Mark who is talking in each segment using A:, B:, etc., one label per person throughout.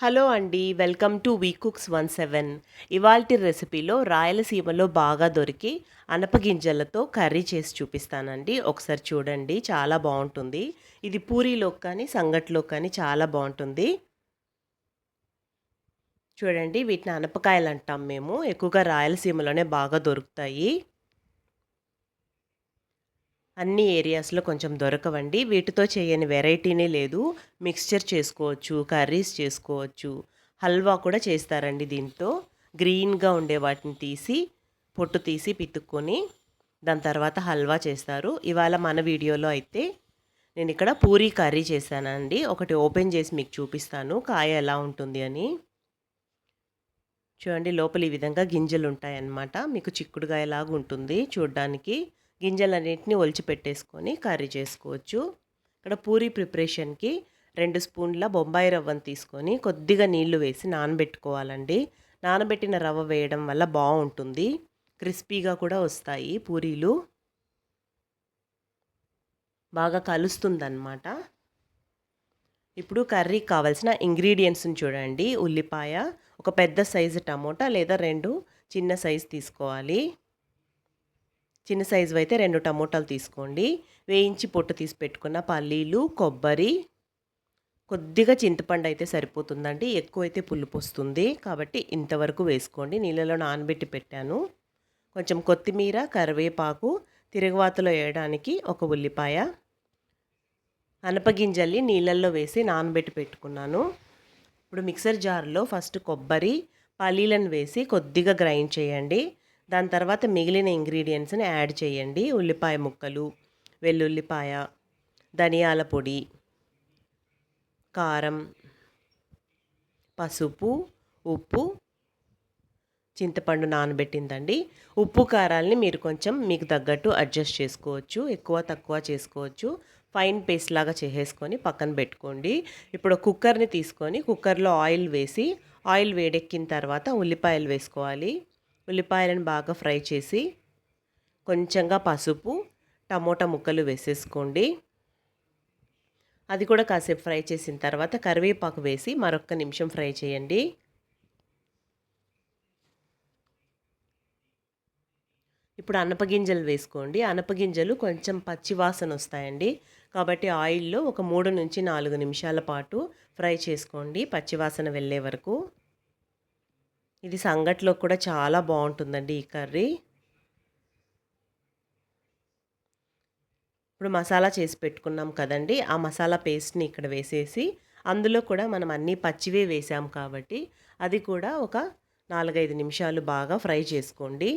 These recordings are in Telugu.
A: హలో అండి welcome to V cooks one seven. ఇవాల్టి రెసిపీలో రాయలసీమలో బాగా దొరికి అనపగింజలతో కర్రీ చేసి చూపిస్తానండి. ఒకసారి చూడండి చాలా బాగుంటుంది. ఇది పూరీలో కానీ సంగట్లో కానీ చాలా బాగుంటుంది. చూడండి వీటిని అనపకాయలు అంటాం మేము. ఎక్కువగా రాయలసీమలోనే బాగా దొరుకుతాయి. అన్ని ఏరియాస్లో కొంచెం దొరకవండి. వీటితో చేయని వెరైటీనే లేదు. మిక్స్చర్ చేసుకోవచ్చు కర్రీస్ చేసుకోవచ్చు హల్వా కూడా చేస్తారండి దీంతో గ్రీన్గా ఉండే వాటిని తీసి పొట్టు తీసి పితుక్కొని దాని తర్వాత హల్వా చేస్తారు. ఇవాళ మన వీడియోలో అయితే నేను ఇక్కడ పూరీ కర్రీ చేశానండి. ఒకటి ఓపెన్ చేసి మీకు చూపిస్తాను. కాయ ఎలా ఉంటుంది అని. చూడండి లోపల ఈ విధంగా గింజలు ఉంటాయన్నమాట. మీకు చిక్కుడుగాయలాగా ఉంటుంది చూడడానికి. గింజలన్నింటినీ ఒలిచిపెట్టేసుకొని కర్రీ చేసుకోవచ్చు. ఇక్కడ పూరీ ప్రిపరేషన్కి రెండు స్పూన్ల బొంబాయి రవ్వను తీసుకొని కొద్దిగా నీళ్ళు వేసి నానబెట్టుకోవాలండి. నానబెట్టిన రవ్వ వేయడం వల్ల బాగుంటుంది. క్రిస్పీగా కూడా వస్తాయి పూరీలు. బాగా కలుస్తుందన్నమాట. ఇప్పుడు కర్రీకి కావాల్సిన ఇంగ్రీడియంట్స్ని చూడండి. ఉల్లిపాయ ఒక పెద్ద సైజు టమోటా లేదా రెండు చిన్న సైజు తీసుకోవాలి. చిన్న సైజు అయితే రెండు టమోటాలు తీసుకోండి. వేయించి పొట్టు తీసి పెట్టుకున్న పల్లీలు కొబ్బరి కొద్దిగా చింతపండు అయితే సరిపోతుందండి. ఎక్కువ అయితే పులుపు వస్తుంది. కాబట్టి ఇంతవరకు వేసుకోండి. నీళ్ళలో నానబెట్టి పెట్టాను. కొంచెం కొత్తిమీర కరివేపాకు తిరుగువాతలో వేయడానికి ఒక ఉల్లిపాయ అనపగింజల్ని నీళ్ళల్లో వేసి నానబెట్టి పెట్టుకున్నాను. ఇప్పుడు మిక్సర్ జార్లో ఫస్ట్ కొబ్బరి పల్లీలను వేసి కొద్దిగా గ్రైండ్ చేయండి. దాని తర్వాత మిగిలిన ఇంగ్రీడియంట్స్ని యాడ్ చేయండి. ఉల్లిపాయ ముక్కలు వెల్లుల్లిపాయ ధనియాల పొడి కారం పసుపు ఉప్పు చింతపండు నానబెట్టిందండి. ఉప్పు కారాలని మీరు కొంచెం మీకు తగ్గట్టు అడ్జస్ట్ చేసుకోవచ్చు. ఎక్కువ తక్కువ చేసుకోవచ్చు. ఫైన్ పేస్ట్ లాగా చేసేసుకొని పక్కన పెట్టుకోండి. ఇప్పుడు కుక్కర్ని తీసుకొని కుక్కర్లో ఆయిల్ వేసి ఆయిల్ వేడెక్కిన తర్వాత ఉల్లిపాయలు వేసుకోవాలి. ఉల్లిపాయలను బాగా ఫ్రై చేసి కొంచెంగా పసుపు టమోటా ముక్కలు వేసేసుకోండి. అది కూడా కాసేపు ఫ్రై చేసిన తర్వాత కరివేపాకు వేసి మరొక నిమిషం ఫ్రై చేయండి. ఇప్పుడు అనపగింజలు వేసుకోండి. అనపగింజలు కొంచెం పచ్చి వాసన వస్తాయండి. కాబట్టి ఆయిల్లో ఒక మూడు నుంచి నాలుగు నిమిషాల పాటు ఫ్రై చేసుకోండి పచ్చివాసన వెళ్ళే వరకు. ఇది సంగట్లో కూడా చాలా బాగుంటుందండి ఈ కర్రీ. ఇప్పుడు మసాలా చేసి పెట్టుకున్నాం కదండి ఆ మసాలా పేస్ట్ని ఇక్కడ వేసేసి అందులో కూడా మనం అన్నీ పచ్చివే వేసాం కాబట్టి అది కూడా ఒక నాలుగైదు నిమిషాలు బాగా ఫ్రై చేసుకోండి.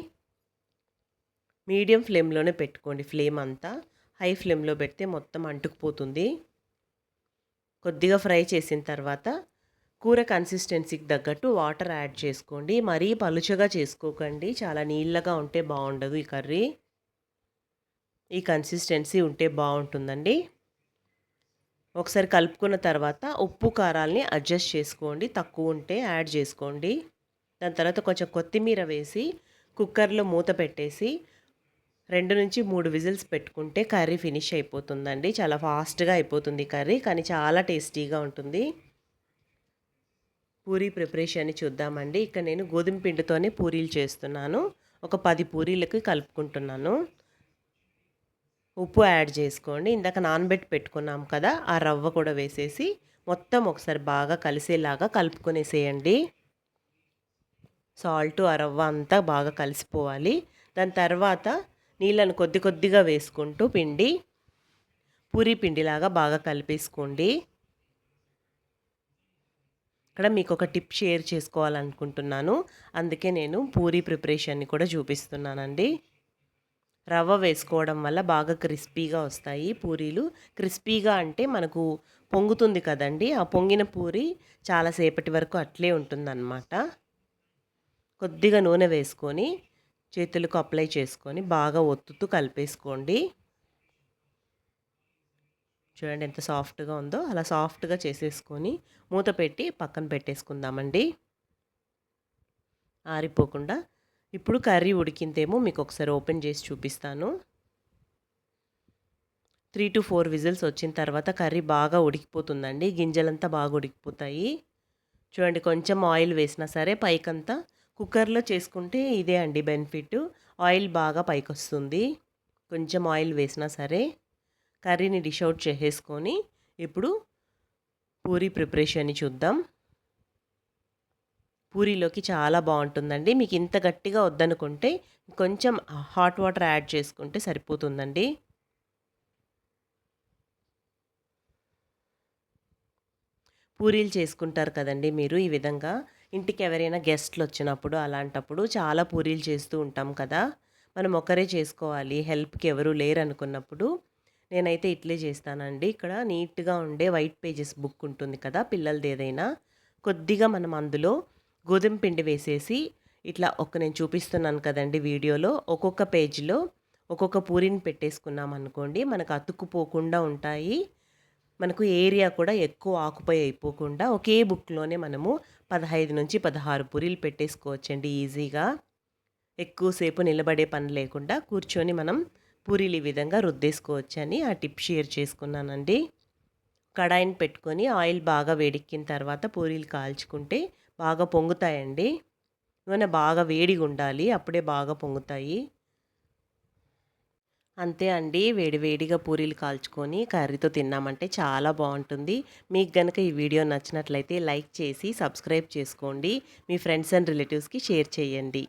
A: మీడియం ఫ్లేమ్లోనే పెట్టుకోండి ఫ్లేమ్ అంతా. హై ఫ్లేమ్లో పెడితే మొత్తం అంటుకుపోతుంది. కొద్దిగా ఫ్రై చేసిన తర్వాత కూర కన్సిస్టెన్సీకి తగ్గట్టు వాటర్ యాడ్ చేసుకోండి. మరీ పలుచగా చేసుకోకండి. చాలా నీళ్ళగా ఉంటే బాగుండదు ఈ కర్రీ. ఈ కన్సిస్టెన్సీ ఉంటే బాగుంటుందండి. ఒకసారి కలుపుకున్న తర్వాత ఉప్పు కారాలని అడ్జస్ట్ చేసుకోండి. తక్కువ ఉంటే యాడ్ చేసుకోండి. దాని తర్వాత కొంచెం కొత్తిమీర వేసి కుక్కర్లో మూత పెట్టేసి రెండు నుంచి మూడు విజిల్స్ పెట్టుకుంటే కర్రీ ఫినిష్ అయిపోతుందండి. చాలా ఫాస్ట్గా అయిపోతుంది కర్రీ కానీ చాలా టేస్టీగా ఉంటుంది. పూరీ ప్రిపరేషన్ చూద్దామండి. ఇక్కడ నేను గోధుమ పిండితోనే పూరీలు చేస్తున్నాను. ఒక పది పూరీలకి కలుపుకుంటున్నాను. ఉప్పు యాడ్ చేసుకోండి. ఇందాక నానబెట్టి పెట్టుకున్నాం కదా ఆ రవ్వ కూడా వేసేసి మొత్తం ఒకసారి బాగా కలిసేలాగా కలుపుకొనేసేయండి. సాల్ట్ ఆ రవ్వ అంతా బాగా కలిసిపోవాలి. దాని తర్వాత నీళ్ళను కొద్ది కొద్దిగా వేసుకుంటూ పిండి పూరీ పిండిలాగా బాగా కలిపేసుకోండి. ఇక్కడ మీకు ఒక టిప్ షేర్ చేసుకోవాలనుకుంటున్నాను. అందుకే నేను పూరీ ప్రిపరేషన్ని కూడా చూపిస్తున్నానండి. రవ్వ వేసుకోవడం వల్ల బాగా క్రిస్పీగా వస్తాయి పూరీలు. క్రిస్పీగా అంటే మనకు పొంగుతుంది కదండి. ఆ పొంగిన పూరి చాలాసేపటి వరకు అట్లే ఉంటుందన్నమాట. కొద్దిగా నూనె వేసుకొని చేతులకు అప్లై చేసుకొని బాగా ఒత్తుతూ కలిపేసుకోండి. చూడండి ఎంత సాఫ్ట్గా ఉందో. అలా సాఫ్ట్గా చేసేసుకొని మూత పెట్టి పక్కన పెట్టేసుకుందామండి. ఆరిపోకుండా. ఇప్పుడు కర్రీ ఉడికిందేమో మీకు ఒకసారి ఓపెన్ చేసి చూపిస్తాను. త్రీ టు ఫోర్ విజిల్స్ వచ్చిన తర్వాత కర్రీ బాగా ఉడికిపోతుందండి. గింజలంతా బాగా ఉడికిపోతాయి. చూడండి కొంచెం ఆయిల్ వేసినా సరే పైకంతా కుక్కర్లో చేసుకుంటే ఇదే అండి బెనిఫిట్. ఆయిల్ బాగా పైకి వస్తుంది కొంచెం ఆయిల్ వేసినా సరే. కర్రీని డిష్ అవుట్ చేసేసుకొని ఇప్పుడు పూరీ ప్రిపరేషన్ని చూద్దాం. పూరీలోకి చాలా బాగుంటుందండి. మీకు ఇంత గట్టిగా వద్దనుకుంటే కొంచెం హాట్ వాటర్ యాడ్ చేసుకుంటే సరిపోతుందండి. పూరీలు చేసుకుంటారు కదండి మీరు ఈ విధంగా. ఇంటికి ఎవరైనా గెస్ట్లు వచ్చినప్పుడు అలాంటప్పుడు చాలా పూరీలు చేస్తూ ఉంటాం కదా. మనం ఒకరే చేసుకోవాలి. హెల్ప్కి ఎవరు లేరు అనుకున్నప్పుడు నేనైతే ఇట్లే చేస్తానండి. ఇక్కడ నీట్గా ఉండే వైట్ పేజెస్ బుక్ ఉంటుంది కదా పిల్లలది ఏదైనా. కొద్దిగా మనం అందులో గోధుమ పిండి వేసేసి ఇట్లా ఒక నేను చూపిస్తున్నాను కదండి వీడియోలో ఒక్కొక్క పేజీలో ఒక్కొక్క పూరిని పెట్టేసుకున్నాం అనుకోండి మనకు అతుక్కుపోకుండా ఉంటాయి. మనకు ఏరియా కూడా ఎక్కువ ఆకుపై అయిపోకుండా ఒకే బుక్లోనే మనము పదహైదు నుంచి పదహారు పూరీలు పెట్టేసుకోవచ్చండి ఈజీగా. ఎక్కువసేపు నిలబడే పని లేకుండా కూర్చొని మనం పూరీలు ఈ విధంగా రుద్దేసుకోవచ్చని ఆ టిప్ షేర్ చేసుకున్నానండి. కడాయిని పెట్టుకొని ఆయిల్ బాగా వేడెక్కిన తర్వాత పూరీలు కాల్చుకుంటే బాగా పొంగుతాయండి. నూనె బాగా వేడిగా ఉండాలి అప్పుడే బాగా పొంగుతాయి. అంతే అండి వేడివేడిగా పూరీలు కాల్చుకొని కర్రీతో తిన్నామంటే చాలా బాగుంటుంది. మీకు కనుక ఈ వీడియో నచ్చినట్లయితే లైక్ చేసి సబ్స్క్రైబ్ చేసుకోండి. మీ ఫ్రెండ్స్ అండ్ రిలేటివ్స్కి షేర్ చేయండి.